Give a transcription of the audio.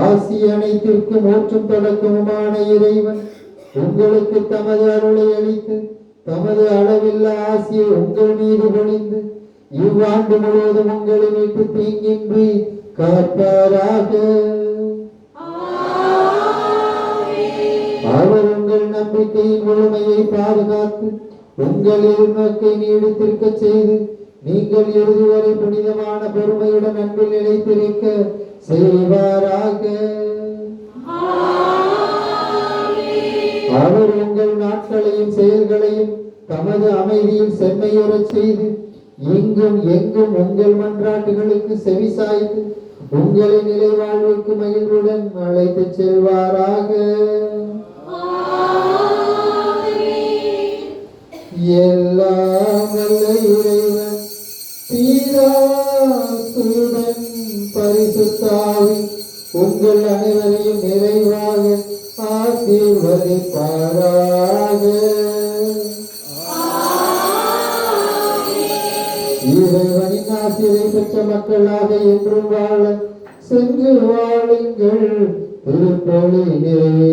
ஆசி அனைத்திற்கும் ஊற்றும் தொடக்கமுமான இறைவன் உங்களுக்கு தமது அருளை அளித்து தமது அளவில்லா ஆசியை உங்கள் மீது பொழிந்து இவ்வாண்டு முழுவதும் உங்களை விட்டு தீங்கின்றி காப்பாராக. அவர் உங்கள் நம்பிக்கையின் முழுமையை பாதுகாத்து உங்கள் எதிர்நோக்கை நீடித்திருக்க செய்து நீங்கள் இறுதி வரை புனிதமான பொறுமையுடன் அன்பில் நிலைத்திருக்க செய்வாராக. அவர் உங்கள் நாட்களையும் செயல்களையும் தமது அமைதியில் செம்மையுறச் செய்து இங்கும் எங்கும் உங்கள் மன்றாட்டுகளுக்கு செவிசாய்த்து உங்களை நிலை வாழ்வுக்கு மகிழ்வுடன் அழைத்துச் செல்வாராக. எல்லாம் வல்ல இறைவன். பரிசுத்தாவி உங்கள் அனைவரையும் நிறைவாக ஆசீர்வதிப்பாராக. இறைவனின் ஆசிரியை பெற்ற மக்களாக என்றும் வாழ சென்று வாழுங்கள். திருப்பொழி நிறைவே